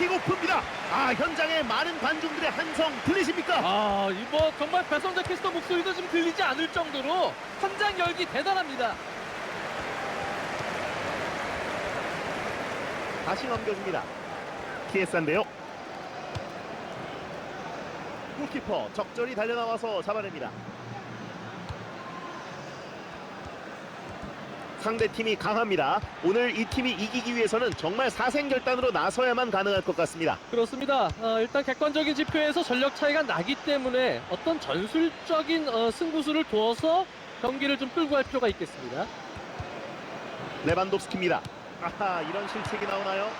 킥오프입니다. 아 현장에 많은 관중들의 한성 들리십니까? 아, 이뭐 정말 배성재 캐스터 목소리도 지금 들리지 않을 정도로 현장 열기 대단합니다. 다시 넘겨줍니다. 키에스인데요. 골키퍼 적절히 달려나와서 잡아냅니다. 상대 팀이 강합니다. 오늘 이 팀이 이기기 위해서는 정말 사생결단으로 나서야만 가능할 것 같습니다. 그렇습니다. 어, 일단 객관적인 지표에서 전력 차이가 나기 때문에 어떤 전술적인 어, 승부수를 두어서 경기를 좀 끌고 갈 필요가 있겠습니다. 레반도프스키입니다. 아하 이런 실책이 나오나요?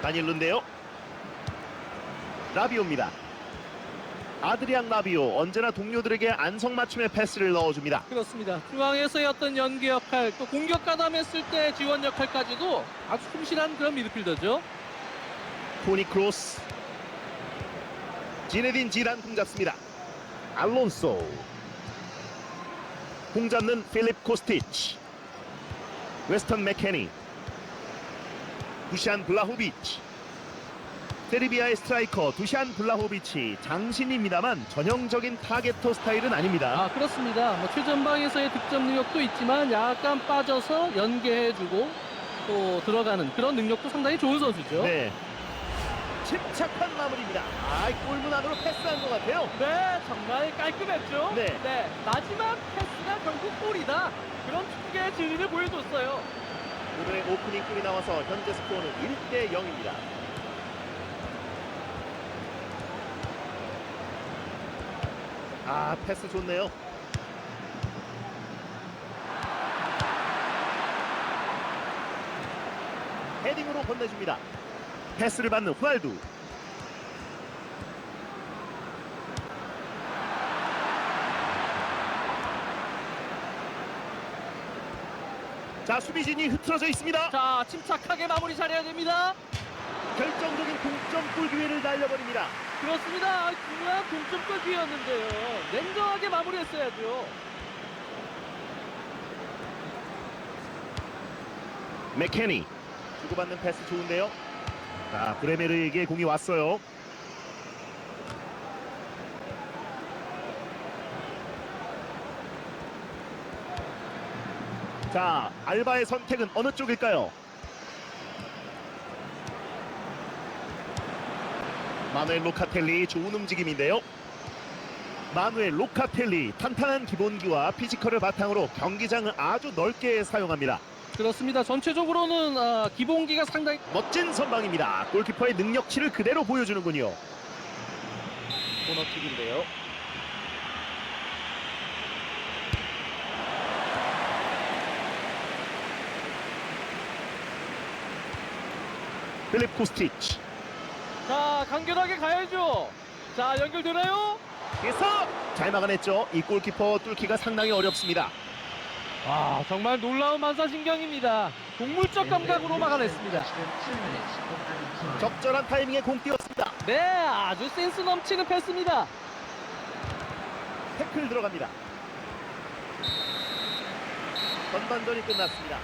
다닐룬데요. 라비오입니다. 아드리앙 라비오 언제나 동료들에게 안성맞춤의 패스를 넣어줍니다. 그렇습니다. 중앙에서의 어떤 연계 역할, 또 공격 가담했을 때 지원 역할까지도 아주 충실한 그런 미드필더죠. 토니 크로스 지네딘 지란 공 잡습니다. 알론소 공 잡는 필립 코스티치 웨스턴 맥케니 두샨 블라호비치 세르비아의 스트라이커 두샨 블라호비치 장신입니다만 전형적인 타겟터 스타일은 아닙니다. 아 그렇습니다. 뭐 최전방에서의 득점 능력도 있지만 약간 빠져서 연계해주고 또 들어가는 그런 능력도 상당히 좋은 선수죠. 네. 침착한 마무리입니다. 아, 골문 안으로 패스한 것 같아요. 네, 정말 깔끔했죠. 네. 마지막 패스가 결국 골이다. 그런 축구의 진리를 보여줬어요. 오늘의 오프닝 골이 나와서 현재 스코어는 1대 0입니다. 아, 패스 좋네요. 헤딩으로 건네줍니다. 패스를 받는 후알두. 자, 수비진이 흐트러져 있습니다. 자, 침착하게 마무리 잘해야 됩니다. 결정적인 동점골 기회를 날려버립니다. 그렇습니다. 중요한 동점골 기회였는데요. 냉정하게 마무리했어야죠. 맥케니 주고받는 패스 좋은데요. 자 브레메르에게 공이 왔어요. 자 알바의 선택은 어느 쪽일까요? 마누엘 로카텔리 좋은 움직임인데요. 마누엘 로카텔리 탄탄한 기본기와 피지컬을 바탕으로 경기장을 아주 넓게 사용합니다. 그렇습니다. 전체적으로는 아, 기본기가 상당히 멋진 선방입니다. 골키퍼의 능력치를 그대로 보여주는군요. 코너킥인데요. 필립 코스티치. 자 간결하게 가야죠. 자 연결되나요? 그래서 잘 막아냈죠. 이 골키퍼 뚫기가 상당히 어렵습니다. 아 정말 놀라운 만사신경입니다. 동물적 감각으로 막아냈습니다. 적절한 타이밍에 공 띄웠습니다. 네 아주 센스 넘치는 패스입니다. 태클 들어갑니다. 전반전이 끝났습니다.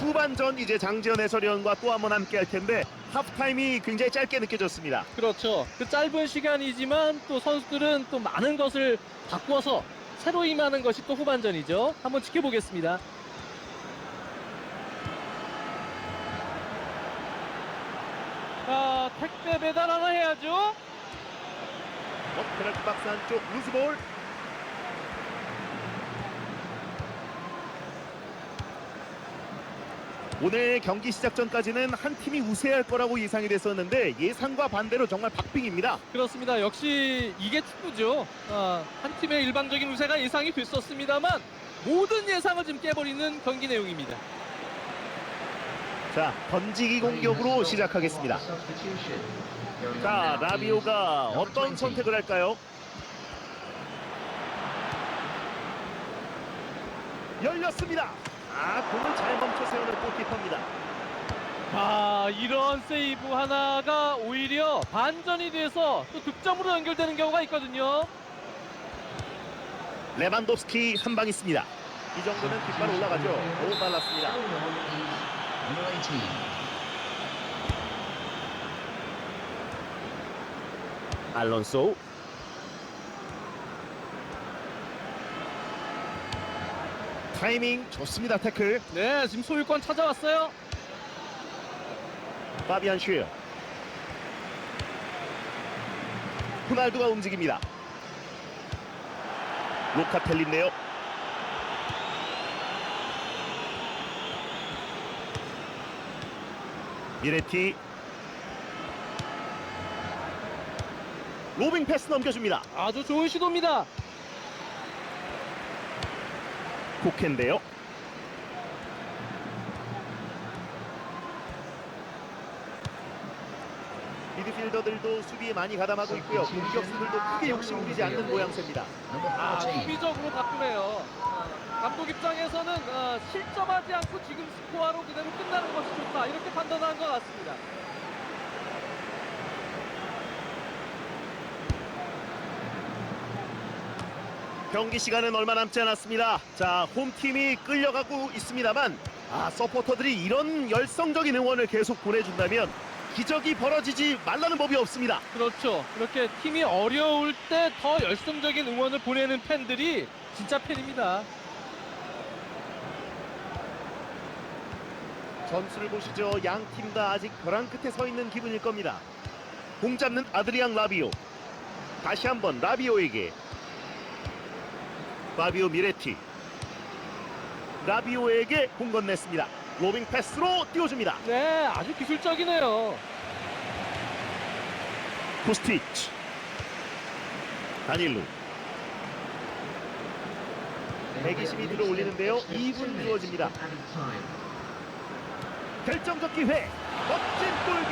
후반전 이제 장지현 해설위원과 또 한 번 함께 할 텐데 하프타임이 굉장히 짧게 느껴졌습니다. 그렇죠. 그 짧은 시간이지만 또 선수들은 또 많은 것을 바꿔서 새로 임하는 것이 또 후반전이죠. 한번 지켜보겠습니다. 자, 택배 배달 하나 해야죠. 어, 페널티 박스 안쪽 루즈볼 오늘 경기 시작 전까지는 한 팀이 우세할 거라고 예상이 됐었는데 예상과 반대로 정말 박빙입니다. 그렇습니다. 역시 이게 축구죠. 아, 한 팀의 일방적인 우세가 예상이 됐었습니다만 모든 예상을 지금 깨버리는 경기 내용입니다. 자, 던지기 공격으로 시작하겠습니다. 자, 라비오가 어떤 선택을 할까요? 열렸습니다. 아, 공을 잘 멈춰 세우는 골키퍼입니다. 아, 이런 세이브 하나가 오히려 반전이 돼서 또 득점으로 연결되는 경우가 있거든요. 레반도프스키 한 방 있습니다. 이 정도면 뒷발 올라가죠. 너무 빨랐습니다. Number 18. 알론소 타이밍 좋습니다 태클. 네, 지금 소유권 찾아왔어요. 파비안 슈어 호날두가 움직입니다. 로카텔린네요. 미레티. 로빙 패스 넘겨줍니다. 아주 좋은 시도입니다. 코켄데요 미드필더들도 수비에 많이 가담하고 있고요 공격수들도 크게 욕심 부리지 않는 모양새입니다 Number 아, 14. 수비적으로 바꾸네요. 어, 감독 입장에서는 어, 실점하지 않고 지금 스코어로 그대로 끝나는 것이 좋다 이렇게 판단한 것 같습니다. 경기 시간은 얼마 남지 않았습니다. 자, 홈팀이 끌려가고 있습니다만 아, 서포터들이 이런 열성적인 응원을 계속 보내준다면 기적이 벌어지지 말라는 법이 없습니다. 그렇죠. 그렇게 팀이 어려울 때 더 열성적인 응원을 보내는 팬들이 진짜 팬입니다. 점수를 보시죠. 양 팀 다 아직 벼랑 끝에 서 있는 기분일 겁니다. 공 잡는 아드리앙 라비오. 다시 한번 라비오에게. 라비오 미레티. 라비오에게 공 건넸습니다. 로빙 패스로 띄워줍니다. 네, 아주 기술적이네요. 코스티치. 다닐루. 120이 들어 올리는데요. 2분 주어집니다. 결정적 기회. 멋진 골